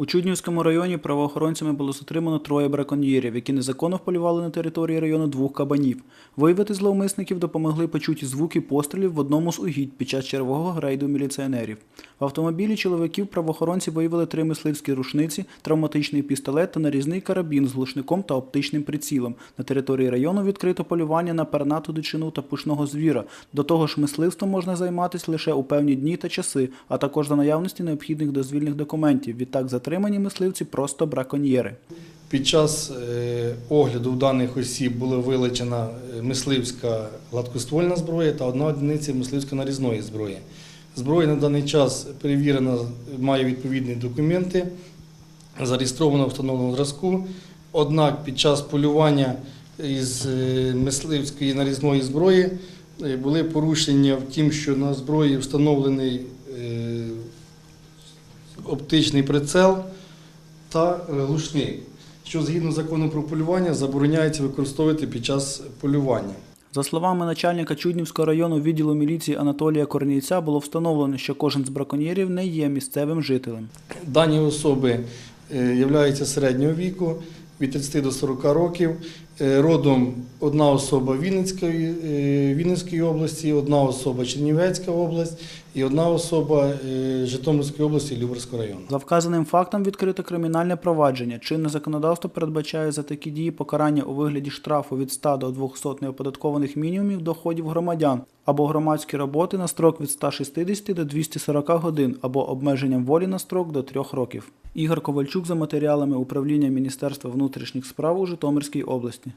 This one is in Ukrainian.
У Чуднівському районі правоохоронцями було затримано троє браконьєрів, які незаконно вполювали на території району двох кабанів. Виявити зловмисників допомогли почуті звуки пострілів в одному з угідь під час чергового рейду міліціонерів. В автомобілі чоловіків правоохоронці виявили три мисливські рушниці, травматичний пістолет та нарізний карабін з глушником та оптичним прицілом. На території району відкрито полювання на пернату дичину та пушного звіра. До того ж, мисливством можна займатися лише у певні дні та часи, а також за наявності необхідних дозвільних документів. Відтак затримані мисливці просто браконьєри. Під час е, огляду даних осіб була вилучена е, мисливська гладкоствольна зброя та одна одиниця мисливсько-нарізної зброї. Зброя на даний час перевірена, має відповідні документи, зареєстрована в встановленому зразку. Однак під час полювання із е, мисливської нарізної зброї були порушення в тім, що на зброї встановлений оптичний прицел та е, глушник, що згідно закону про полювання забороняється використовувати під час полювання. За словами начальника Чуднівського району відділу міліції Анатолія Корнійця, було встановлено, що кожен з браконьєрів не є місцевим жителем. Дані особи е, являються середнього віку від 30 до 40 років. Е, Родом одна особа Вінницької, е, Вінницької області, одна особа Чернівецька область і одна особа е, Житомирської області Люберського району. За вказаним фактом відкрито кримінальне провадження. Чинне законодавство передбачає за такі дії покарання у вигляді штрафу від 100 до 200 неоподаткованих мінімумів доходів громадян або громадські роботи на строк від 160 до 240 годин або обмеженням волі на строк до 3 років. Ігор Ковальчук за матеріалами управління Міністерства внутрішніх справ у Житомирській області.